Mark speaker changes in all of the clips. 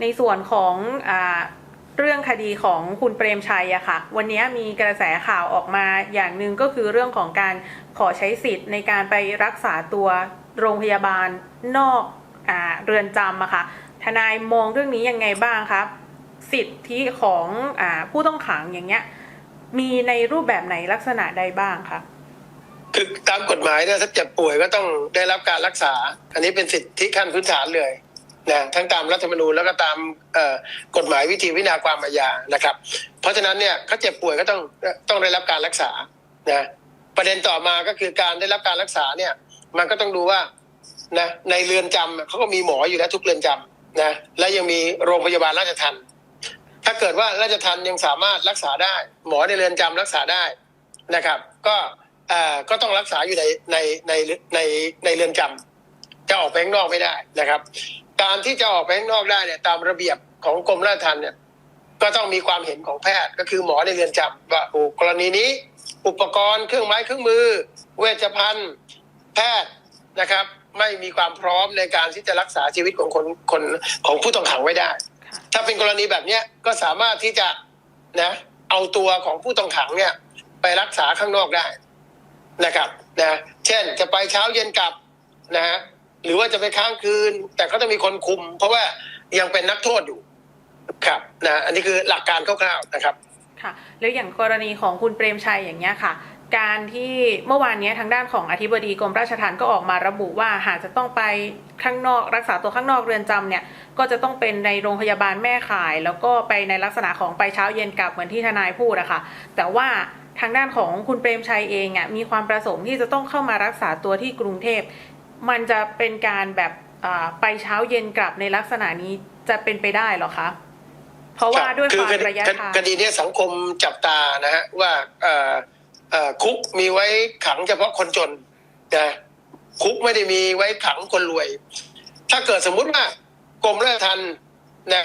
Speaker 1: ในส่วนของอเรื่องคดีของคุณเปรมชัยอะค่ะ วันนี้มีกระแสข่าวออกมาอย่างหนึ่งก็คือเรื่องของการขอใช้สิทธิ์ในการไปรักษาตัวโรงพยาบาลนอกอเรือนจำอะค่ะ ทนายมองเรื่องนี้ยังไงบ้างครับ สิทธิของอผู้ต้องขังอย่างเงี้ยมีในรูปแบบไหนลักษณะใดบ้างคะ
Speaker 2: คือตามกฎหมายเนี่ยถ้าเจ็บป่วยก็ต้องได้รับการรักษา อันนี้เป็นสิทธิขั้นพื้นฐานเลย นะทั้งตามรัฐธรรมนูญแล้วก็ตามกฎหมายวิธีวินาความอาญานะครับ เพราะฉะนั้นเนี่ยเขาเจ็บป่วยก็ต้องต้องได้รับการรักษานะประเด็นต่อมาก็คือการได้รับการรักษาเนี่ยมันก็ต้องดูว่านะในเรือนจำเขาก็มีหมออยู่แล้วทุกเรือนจำนะและยังมีโรงพยาบาลราชทัณฑ์ถ้าเกิดว่าราชทัณฑ์ยังสามารถรักษาได้ หมอในเรือนจำรักษาได้นะครับ ก็ก็ต้องรักษาอยู่ในในในในในเรือนจำจะออกไปข้างนอกไม่ได้นะครับ การที่จะออกไปข้างนอกได้เนี่ย ตามระเบียบของกรมราชทัณฑ์เนี่ย ก็ต้องมีความเห็นของแพทย์ก็คือหมอในเรือนจำว่าโอ้กรณีนี้ อุปกรณ์เครื่องไม้เครื่องมือ เวชภัณฑ์แพทย์นะครับ ไม่มีความพร้อมในการที่จะรักษาชีวิตของคนคนของผู้ต้องขังไว้ได้ ถ้าเป็นกรณีแบบเนี้ยก็สามารถที่จะนะเอาตัวของผู้ต้องขังเนี่ย ไปรักษาข้างนอกได้นะครับนะเช่นจะไปเช้าเย็นกลับนะฮะ หรือว่าจะไปค้างคืน แต่ก็ต้องมีคนคุม เพราะว่ายังเป็นนักโทษอยู่ ครับนะอันนี้คือหลักการคร่าวๆนะครับ
Speaker 1: ค่ะ แล้วอย่างกรณีของคุณเปรมชัยอย่างเงี้ยค่ะ การที่เมื่อวานเนี้ยทางด้านของอธิบดีกรมราชทัณฑ์ก็ออกมาระบุว่าหากจะต้องไปข้างนอกรักษาตัวข้างนอกเรือนจำเนี่ย ก็จะต้องเป็นในโรงพยาบาลแม่ข่าย แล้วก็ไปในลักษณะของไปเช้าเย็นกลับเหมือนที่ทนายพูดอะค่ะ แต่ว่าทางด้านของคุณเปรมชัยเองอะมีความประสงค์ที่จะต้องเข้ามารักษาตัวที่กรุงเทพ มันจะเป็นการแบบอ่าไปเช้าเย็นกลับในลักษณะนี้จะเป็นไปได้เหรอคะ เพราะว่าด้วย
Speaker 2: คื
Speaker 1: ความ
Speaker 2: คดี
Speaker 1: ระยะทาง
Speaker 2: คดีเนี้ยสังคมจับตานะฮะว่าเอ่อเอ่อคุกมีไว้ขังเฉพาะคนจนนะคุกไม่ได้มีไว้ขังคนรวย ถ้าเกิดสมมุติว่ากรมราชทัณฑ์นะ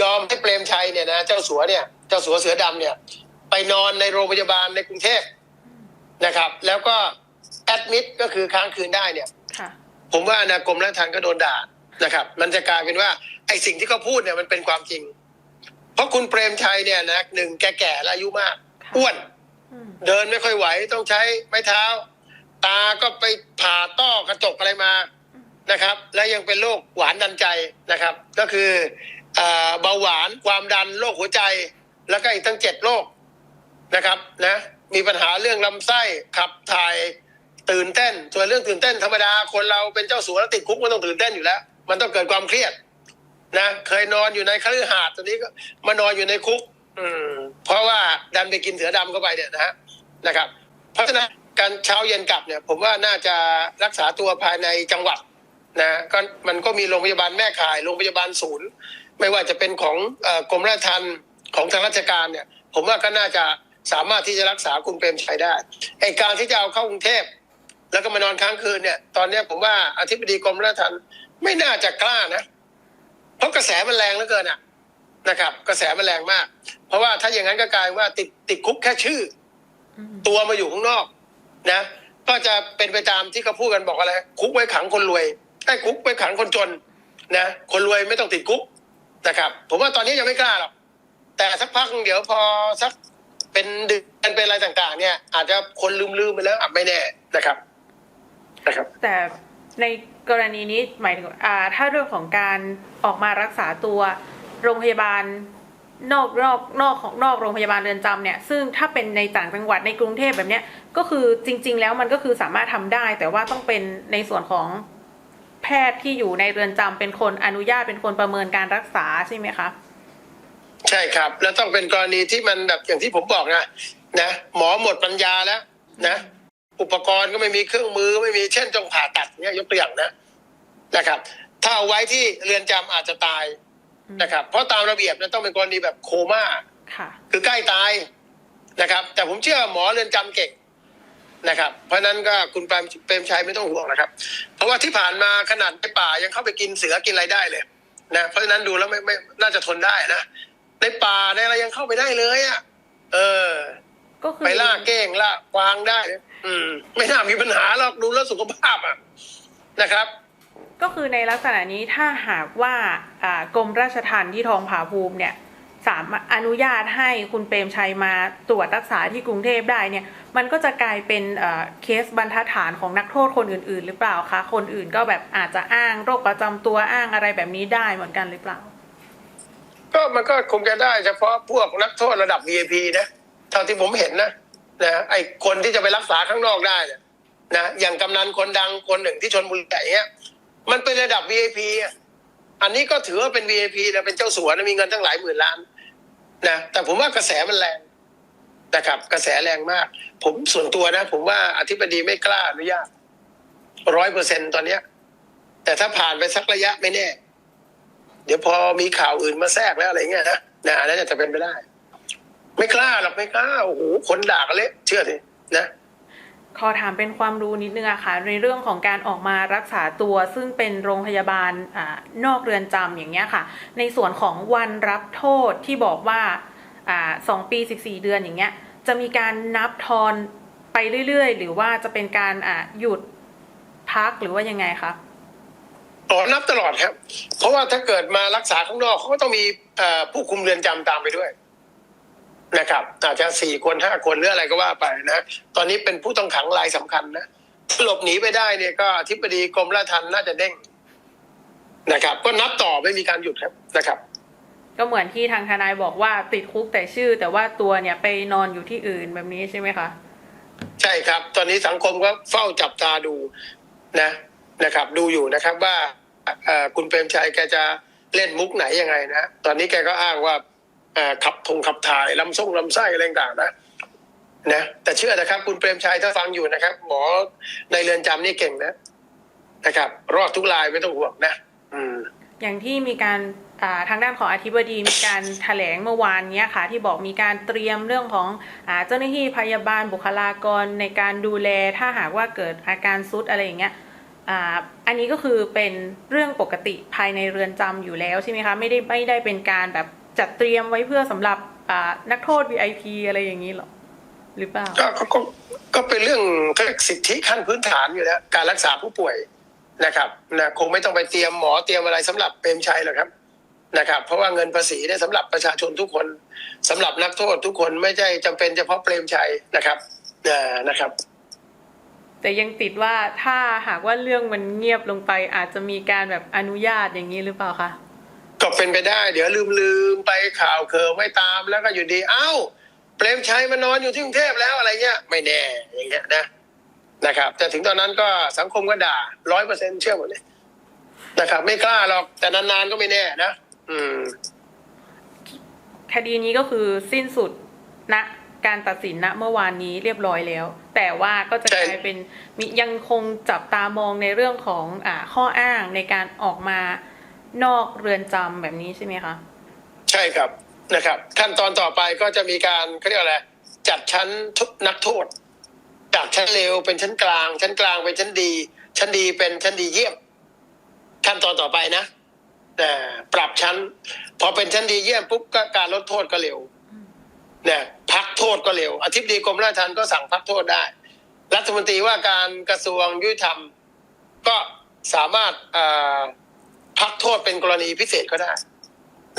Speaker 2: ยอมให้เปรมชัยเนี่ยนะเจ้าสัวเนี่ยเจ้าสัวเสือดำเนี่ย ไปนอนในโรงพยาบาลในกรุงเทพนะครับ แล้วก็แอดมิดก็คือค้างคืนได้เนี่ย
Speaker 1: ค่ะ
Speaker 2: ผมว่านะกรมราชทัณฑ์ก็โดนด่านะครับ มันจะกลายเป็นว่าไอ้สิ่งที่เขาพูดเนี่ยมันเป็นความจริง เพราะคุณเปรมชัยเนี่ยนะหนึ่งแก่ๆและอายุมาก
Speaker 1: ค่ะ
Speaker 2: อ้วน
Speaker 1: อืม
Speaker 2: เดินไม่ค่อยไหวต้องใช้ไม้เท้า ตาก็ไปผ่าต้อกระจกอะไรมานะครับ และยังเป็นโรคหวานดันใจนะครับ ก็คือเอ่อเบาหวานความดันโรคหัวใจ แล้วก็อีกตั้งเจ็ดโรคนะครับนะมีปัญหาเรื่องลำไส้ขับถ่าย ตื่นเต้น ส่วนเรื่องตื่นเต้นธรรมดา คนเราเป็นเจ้าสัวแล้วติดคุกมันต้องตื่นเต้นอยู่แล้ว มันต้องเกิดความเครียด นะเคยนอนอยู่ในคฤหาสน์ตอนนี้ก็มานอนอยู่ในคุก อืม เพราะว่าดันไปกินเสือดำเข้าไปเนี่ยนะฮะนะครับ เพราะฉะนั้นการเช้าเย็นกลับเนี่ย ผมว่าน่าจะรักษาตัวภายในจังหวัดนะก็มันก็มีโรงพยาบาลแม่ข่ายโรงพยาบาลศูนย์ ไม่ว่าจะเป็นของอกรมราชทัณฑ์ของทางราชการเนี่ย ผมว่าก็น่าจะสามารถที่จะรักษาคุณเปรมชัยได้ไอการที่จะเอาเข้ากรุงเทพ แล้วก็มานอนค้างคืนเนี่ย ตอนเนี้ยผมว่าอธิบดีกรมราชทัณฑ์ไม่น่าจะกล้านะเพราะกระแสมันแรงเหลือเกินอะนะครับ กระแสมันแรงมาก เพราะว่าถ้าอย่างนั้นก็กลายว่าติดติดคุกแค่ชื่อ ตัวมาอยู่ข้างนอกนะ ก็จะเป็นไปตามที่เขาพูดกันบอกอะไรคุกไว้ขังคนรวยไอ้คุกไว้ขังคนจนนะคนรวยไม่ต้องติดคุกนะครับ ผมว่าตอนนี้ยังไม่กล้าหรอกแต่สักพักเดี๋ยวพอสักเป็นเดือนเป็นอะไรต่าง ๆ เนี่ย อาจจะคนลืมๆไปแล้วอะไม่แน่นะครับ นะครับ
Speaker 1: แต่ในกรณีนี้หมายถึงอ่าถ้าเรื่องของการออกมารักษาตัวโรงพยาบาลนอกนอกนอกของนอกโรงพยาบาลเรือนจำเนี่ย ซึ่งถ้าเป็นในต่างจังหวัดในกรุงเทพแบบเนี้ย ก็คือจริง ๆ แล้วมันก็คือสามารถทำได้ แต่ว่าต้องเป็นในส่วนของแพทย์ที่อยู่ในเรือนจำเป็นคนอนุญาตเป็นคนประเมินการรักษาใช่ไหมคะ
Speaker 2: ใช่ครับ แล้วต้องเป็นกรณีที่มันแบบอย่างที่ผมบอกนะนะหมอหมดปัญญาแล้วนะ อุปกรณ์ก็ไม่มีเครื่องมือไม่มีเช่นจงผ่าตัดเนี่ยยกตัวอย่างนะนะครับ ถ้าเอาไว้ที่เรือนจำอาจจะตายนะครับ เพราะตามระเบียบเนี่ยต้องเป็นกรณีแบบโคม่า
Speaker 1: ค่ะ
Speaker 2: คือใกล้ตายนะครับ แต่ผมเชื่อหมอเรือนจำเก่งนะครับ เพราะฉะนั้นก็คุณเปรมเปรมชัยไม่ต้องห่วงนะครับ เพราะว่าที่ผ่านมาขนาดในป่ายังเข้าไปกินเสือกินอะไรได้เลยนะเพราะฉะนั้นดูแล้วไม่ไม่น่าจะทนได้นะในป่าในอะไรยังเข้าไปได้เลยอะ เออ
Speaker 1: ก็คือ
Speaker 2: ไปล่าเก้งล่ากวางได้ อืม ไม่น่ามีปัญหาหรอกดูแล้วสุขภาพอะนะครับ
Speaker 1: ก็คือในลักษณะนี้ถ้าหากว่าอ่ากรมราชทัณฑ์ที่ทองผาภูมิเนี่ย สามารถอนุญาตให้คุณเปรมชัยมาตรวจรักษาที่กรุงเทพได้เนี่ย มันก็จะกลายเป็นเอ่อเคสบรรทัดฐานของนักโทษคนอื่น ๆ หรือเปล่าคะคนอื่นก็แบบอาจจะอ้างโรคประจำตัวอ้างอะไรแบบนี้ได้เหมือนกันหรือเปล่า
Speaker 2: ก็มันก็คงจะได้เฉพาะพวกนักโทษระดับ VIP นะ เท่าที่ผมเห็นนะนะไอ้คนที่จะไปรักษาข้างนอกได้เนี่ยนะอย่างกำนันคนดังคนหนึ่งที่ชนบุรีอย่างเงี้ย มันเป็นระดับ VIP อะอันนี้ก็ถือว่าเป็น VIP นะเป็นเจ้าสัวนะมีเงินตั้งหลายหมื่นล้านนะแต่ผมว่ากระแสมันแรงนะครับ กระแสแรงมาก ผมส่วนตัวนะ ผมว่าอธิบดีไม่กล้าอนุญาตร้อยเปอร์เซ็นตอนเนี้ย แต่ถ้าผ่านไปสักระยะไม่แน่ เดี๋ยวพอมีข่าวอื่นมาแทรกแล้วอะไรเงี้ยนะนะอันนั้นอาจจะเป็นไปได้ ไม่กล้าหรอกไม่กล้าโอ้โหคนด่ากันเละเชื่อสินะ
Speaker 1: ขอถามเป็นความรู้นิดนึงอะค่ะ ในเรื่องของการออกมารักษาตัวซึ่งเป็นโรงพยาบาลอานอกเรือนจำอย่างเงี้ยค่ะ ในส่วนของวันรับโทษที่บอกว่าอ่าสองปีสิบสี่เดือนอย่างเงี้ย จะมีการนับทอนไปเรื่อยๆ หรือว่าจะเป็นการอ่าหยุดพักหรือว่ายังไงคะ
Speaker 2: อ๋อนับตลอดครับ เพราะว่าถ้าเกิดมารักษาข้างนอกเขาก็ต้องมีเอ่อผู้คุมเรือนจำตามไปด้วย นะครับอาจจะสี่คนห้าคนหรืออะไรก็ว่าไปนะ ตอนนี้เป็นผู้ต้องขังรายสำคัญนะหลบหนีไปได้เนี่ยก็อธิบดีกรมราชทัณฑ์น่าจะเด้งนะครับ ก็นับต่อไม่มีการหยุดครับนะครับ
Speaker 1: ก็เหมือนที่ทางทนายบอกว่าติดคุกแต่ชื่อ แต่ว่าตัวเนี่ยไปนอนอยู่ที่อื่นแบบนี้ใช่ไหมคะ
Speaker 2: ใช่ครับ ตอนนี้สังคมก็เฝ้าจับตาดูนะนะครับ ดูอยู่นะครับว่าเอ่อคุณเปรมชัยแกจะเล่นมุกไหนยังไงนะตอนนี้แกก็อ้างว่าเอ่อ ขับทงขับถ่ายลำส่งลำไส้อะไรต่างๆนะนะแต่เชื่อนะครับ คุณเปรมชัยถ้าฟังอยู่นะครับ หมอในเรือนจำนี่เก่งนะนะครับ รอดทุกรายไม่ต้องห่วงนะอืม
Speaker 1: อย่างที่มีการทางด้านของอธิบดีมีการแถลงเมื่อวานนี้ค่ะ ที่บอกมีการเตรียมเรื่องของอเจ้าหน้าที่พยาบาลบุคลากรในการดูแลถ้าหากว่าเกิดอาการซุดอะไรอย่างเงี้ยอ,อันนี้ก็คือเป็นเรื่องปกติภายในเรือนจำอยู่แล้วใช่ไหมคะไม่ได้ไม่ได้เป็นการแบบ จัดเตรียมไว้เพื่อสำหรับอ่านักโทษ VIP อะไรอย่างนี้หรอหรือเปล่า
Speaker 2: ก็ก็ก็ก็เป็นเรื่องเขาเรียกสิทธิขั้นพื้นฐานอยู่แล้ว การรักษาผู้ป่วยนะครับนะคงไม่ต้องไปเตรียมหมอเตรียมอะไรสำหรับเปรมชัยหรอกครับนะครับ เพราะว่าเงินภาษีเนี่ยสำหรับประชาชนทุกคนสำหรับนักโทษทุกคนไม่ใช่จำเป็นเฉพาะเปรมชัยนะครับอ่านะครับ
Speaker 1: แต่ยังติดว่าถ้าหากว่าเรื่องมันเงียบลงไปอาจจะมีการแบบอนุญาตอย่างนี้หรือเปล่าคะ
Speaker 2: ก็ เป็นไปได้ เดี๋ยวลืมลืมไปข่าวเคอไม่ตามแล้วก็อยู่ดี เอ้า เปรมชัยมานอนอยู่ที่กรุงเทพแล้วอะไรเงี้ย ไม่แน่อย่างเงี้ยนะนะครับ แต่ถึงตอนนั้นก็สังคมก็ด่าร้อยเปอร์เซ็นเชื่อหมดเลยนะครับ ไม่กล้าหรอกแต่นานๆก็ไม่แน่นะอืม
Speaker 1: คดีนี้ก็คือสิ้นสุดณการตัดสินณเมื่อวานนี้เรียบร้อยแล้ว แต่ว่าก็จะ
Speaker 2: ใช่
Speaker 1: กลายเป็นมิยังคงจับตามองในเรื่องของอ่าข้ออ้างในการออกมา นอกเรือนจำแบบนี้ใช่ไหมคะ
Speaker 2: ใช่ครับนะครับ ขั้นตอนต่อไปก็จะมีการเขาเรียกอะไรจัดชั้นทุนักโทษ จากชั้นเลวเป็นชั้นกลาง ชั้นกลางเป็นชั้นดี ชั้นดีเป็นชั้นดีเยี่ยม ขั้นตอนต่อไปนะอ่าปรับชั้น พอเป็นชั้นดีเยี่ยมปุ๊บก็การลดโทษก็เร็วนะพักโทษก็เร็วอธิบดีกรมราชทัณฑ์ก็สั่งพักโทษได้ รัฐมนตรีว่าการกระทรวงยุติธรรม ก็สามารถอ่า พักโทษเป็นกรณีพิเศษก็ได้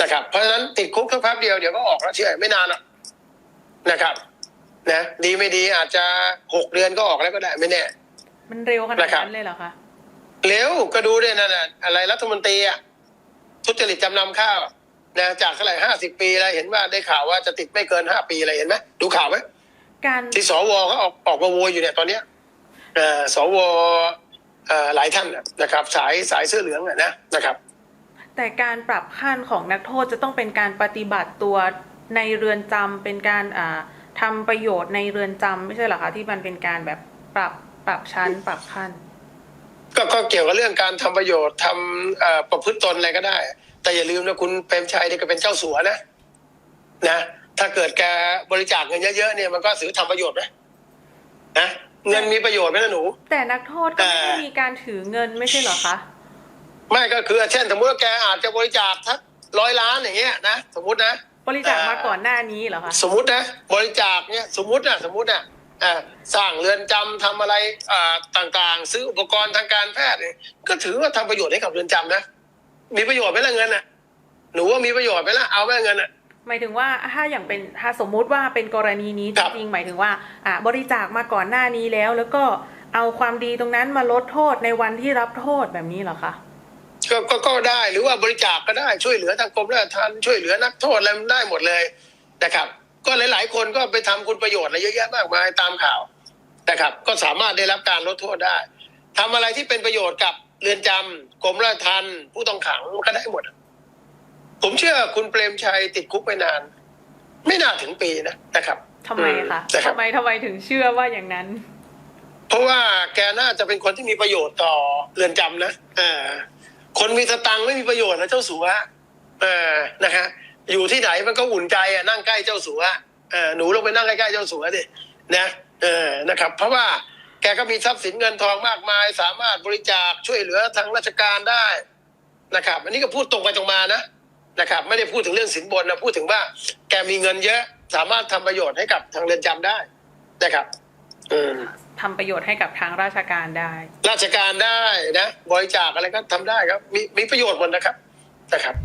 Speaker 2: นะครับ เพราะฉะนั้นติดคุกแค่แป๊บเดียวเดี๋ยวก็ออกแล้วเชื่อไม่นานหรอกนะครับนะดีไม่ดีอาจจะหกเดือนก็ออกแล้วก็ได้ไม่แน่
Speaker 1: มันเร็วขนาด
Speaker 2: นะครับ
Speaker 1: นั้นเลยเหรอคะ
Speaker 2: เร็วก็ดูด้วยนั่นน่ะอะไรรัฐมนตรีอะทุจริตจำนำข้าวนะจากเท่าไหร่ห้าสิบปีแล้วเห็นว่าได้ข่าวว่าจะติดไม่เกินห้าปีอะไรเห็นไหมดูข่าวไหม
Speaker 1: การ
Speaker 2: ที่สวเขาออกออกมาโวยอยู่เนี่ยตอนเนี้ยเอ่อสวเอ่อหลายท่านน่ะนะครับ สายสายเสื้อเหลืองอะนะนะครับ
Speaker 1: แต่การปรับขั้นของนักโทษจะต้องเป็นการปฏิบัติตัวในเรือนจำเป็นการอ่าทำประโยชน์ในเรือนจำไม่ใช่เหรอคะที่มันเป็นการแบบปรับปรับชั้นปรับขั้น
Speaker 2: ก็ก็เกี่ยวกับเรื่องการทำประโยชน์ทำเอ่อประพฤติตนอะไรก็ได้ แต่อย่าลืมนะคุณเปรมชัยนี่ก็เป็นเจ้าสัวนะนะ ถ้าเกิดแกบริจาคเงินเยอะๆเนี่ยมันก็ถือทำประโยชน์ไหมนะ เงินมีประโยชน์ไหมนะหนู
Speaker 1: แต่นักโทษก็ไม่ได้
Speaker 2: แต่
Speaker 1: มีการถือเงินไม่ใช่เหรอคะ
Speaker 2: ไม่ก็คือเช่น สมมติว่าแกอาจจะบริจาคทักร้อยล้านอย่างเงี้ยนะสมมตินะ
Speaker 1: บริจาคมาก่อนหน้านี้เหรอคะ
Speaker 2: สมมตินะบริจาคเนี่ยสมมตินะสมมตินะอ่าสร้างเรือนจำทำอะไรอ่าต่างๆ ซื้ออุปกรณ์ทางการแพทย์เนี่ยก็ถือว่าทำประโยชน์ให้กับเรือนจำนะมีประโยชน์ไหมล่ะเงินอะ หนูว่ามีประโยชน์ไหมล่ะเอาไหมเงินอะ
Speaker 1: หมายถึงว่าถ้าอย่างเป็นถ้าสมมุติว่าเป็นกรณีนี้
Speaker 2: ค
Speaker 1: จ
Speaker 2: รับ
Speaker 1: ริงๆหมายถึงว่าอ่าบริจาคมาก่อนหน้านี้แล้ว แล้วก็เอาความดีตรงนั้นมาลดโทษในวันที่รับโทษแบบนี้เหรอคะ
Speaker 2: ก็ก็ก็ได้หรือว่าบริจาคก็ได้ช่วยเหลือทางกรมราชทัณฑ์ช่วยเหลือนักโทษอะไรมันได้หมดเลยนะครับ ก็หลาย ๆ คนก็ไปทำคุณประโยชน์อะไรเยอะแยะมากมายตามข่าวนะครับ ก็สามารถได้รับการลดโทษได้ทำอะไรที่เป็นประโยชน์กับเรือนจำกรมราชทัณฑ์ผู้ต้องขังมันก็ได้หมด ผมเชื่อคุณเปรมชัยติดคุกไปนาน ไม่น่าถึงปีนะนะครับ
Speaker 1: ทำไมคะ
Speaker 2: อืมนะครับ
Speaker 1: ทำไมทำไมถึงเชื่อว่าอย่างนั้น
Speaker 2: เพราะว่าแกน่าจะเป็นคนที่มีประโยชน์ต่อเรือนจำนะเออคนมีสตังค์ไม่มีประโยชน์นะเจ้าสัวเออนะฮะอยู่ที่ไหนมันก็อุ่นใจอะนั่งใกล้เจ้าสัวเออหนูลงไปนั่งใกล้ๆเจ้าสัวดินะเออนะครับ เพราะว่าแกก็มีทรัพย์สินเงินทองมากมาย สามารถบริจาคช่วยเหลือทางราชการได้นะครับ อันนี้ก็พูดตรงไปตรงมานะ นะครับ ไม่ได้พูดถึงเรื่องสินบนนะพูดถึงว่า แกมีเงินเยอะ สามารถทำประโยชน์ให้กับทางเรือนจำได้นะครับอืม
Speaker 1: ทำประโยชน์ให้กับทางราชการได้
Speaker 2: ราชการได้นะบริจาคอะไรก็ทำได้ครับ มีมีประโยชน์หมดนะครับนะครับ